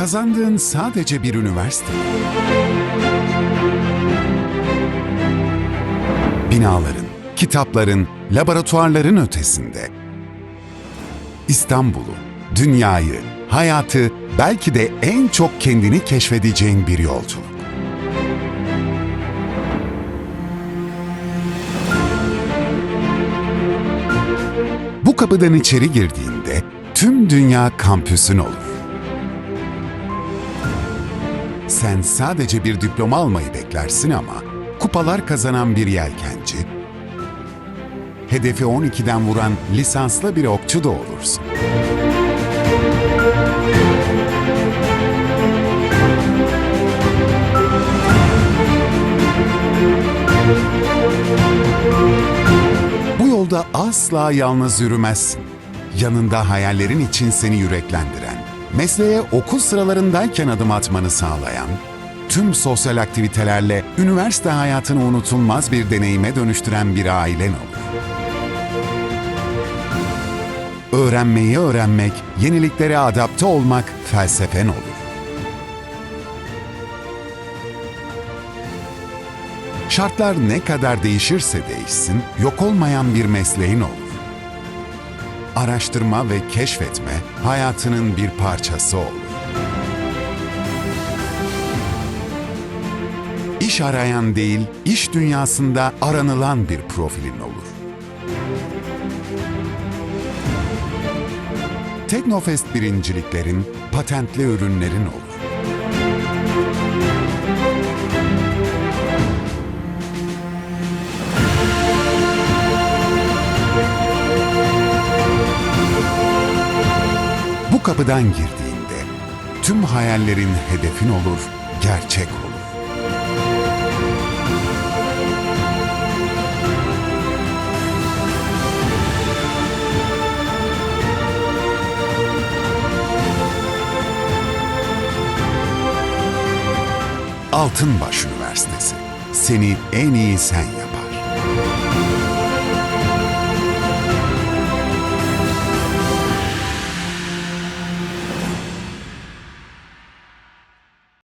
Kazandığın sadece bir üniversite. Binaların, kitapların, laboratuvarların ötesinde. İstanbul'u, dünyayı, hayatı, belki de en çok kendini keşfedeceğin bir yolculuk. Bu kapıdan içeri girdiğinde tüm dünya kampüsün olur. Sen sadece bir diploma almayı beklersin ama kupalar kazanan bir yelkenci, hedefi 12'den vuran lisanslı bir okçu da olursun. Bu yolda asla yalnız yürümezsin. Yanında hayallerin için seni yüreklendiren, mesleğe okul sıralarındayken adım atmanı sağlayan, tüm sosyal aktivitelerle üniversite hayatını unutulmaz bir deneyime dönüştüren bir ailen olur. Öğrenmeyi öğrenmek, yeniliklere adapte olmak felsefen olur. Şartlar ne kadar değişirse değişsin, yok olmayan bir mesleğin olur. Araştırma ve keşfetme hayatının bir parçası olur. İş arayan değil, iş dünyasında aranılan bir profilin olur. Teknofest birinciliklerin, patentli ürünlerin olur. Kapıdan girdiğinde tüm hayallerin hedefin olur, gerçek olur. Altınbaş Üniversitesi seni en iyi sen yapar.